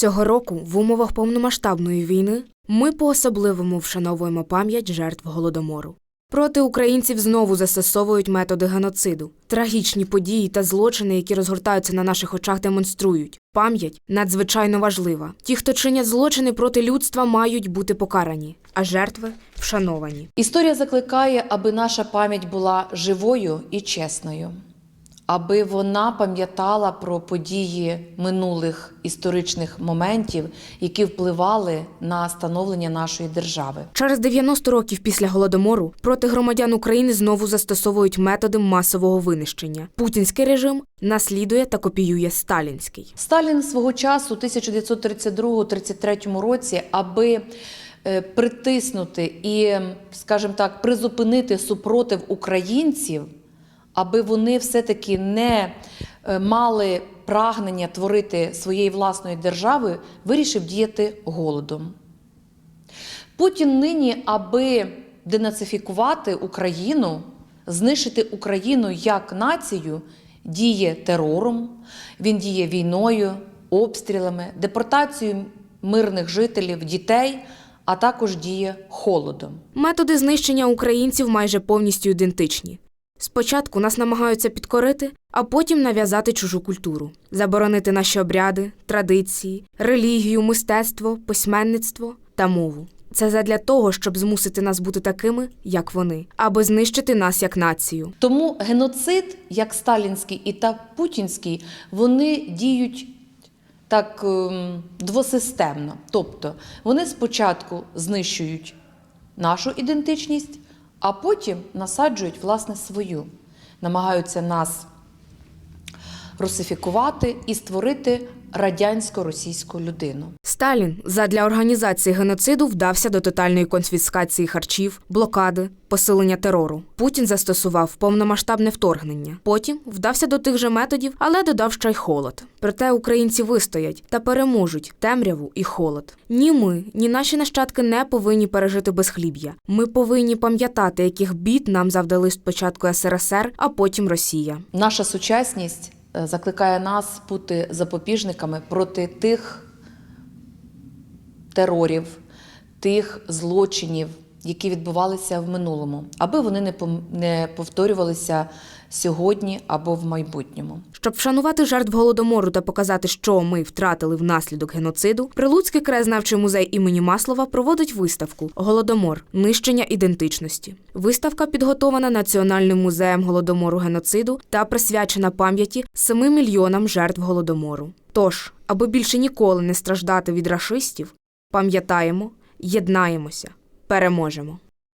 Цього року, в умовах повномасштабної війни, ми по-особливому вшановуємо пам'ять жертв голодомору. Проти українців знову застосовують методи геноциду. Трагічні події та злочини, які розгортаються на наших очах, демонструють. Пам'ять надзвичайно важлива. Ті, хто чинять злочини проти людства, мають бути покарані, а жертви вшановані. Історія закликає, аби наша пам'ять була живою і чесною, аби вона пам'ятала про події минулих історичних моментів, які впливали на становлення нашої держави. Через 90 років після голодомору проти громадян України знову застосовують методи масового винищення. Путінський режим наслідує та копіює сталінський. Сталін свого часу, у 1932-33 році, аби е, притиснути і, скажімо так, призупинити супротив українців, аби вони все-таки не е, мали прагнення творити своєї власної держави, вирішив діяти голодом. Путін нині, аби денацифікувати Україну, знищити Україну як націю, діє терором, він діє війною, обстрілами, депортацією мирних жителів, дітей, а також діє холодом. Методи знищення українців майже повністю ідентичні. Спочатку нас намагаються підкорити, а потім нав'язати чужу культуру, заборонити наші обряди, традиції, релігію, мистецтво, письменництво та мову. Це задля того, щоб змусити нас бути такими, як вони, аби знищити нас як націю. Тому геноцид, як сталінський і та путінський, вони діють так ем, двосистемно. Тобто вони спочатку знищують нашу ідентичність, а потім насаджують власне свою, намагаються нас русифікувати і створити радянсько-російську людину. Сталін задля організації геноциду вдався до тотальної конфіскації харчів, блокади, посилення терору. Путін застосував повномасштабне вторгнення. Потім вдався до тих же методів, але додав ще й холод. Проте українці вистоять та переможуть темряву і холод. Ні ми, ні наші нащадки не повинні пережити безхліб'я. Ми повинні пам'ятати, яких бід нам завдали спочатку СРСР, а потім Росія. Наша сучасність закликає нас бути запобіжниками проти тих терорів, тих злочинів, які відбувалися в минулому, аби вони не повторювалися сьогодні або в майбутньому. Щоб вшанувати жертв голодомору та показати, що ми втратили внаслідок геноциду, Прилуцький краєзнавчий музей імені Маслова проводить виставку Голодомор нищення ідентичності. Виставка підготована Національним музеєм голодомору геноциду та присвячена пам'яті 7 мільйонам жертв голодомору. Тож, аби більше ніколи не страждати від рашистів, пам'ятаємо, єднаємося, переможемо.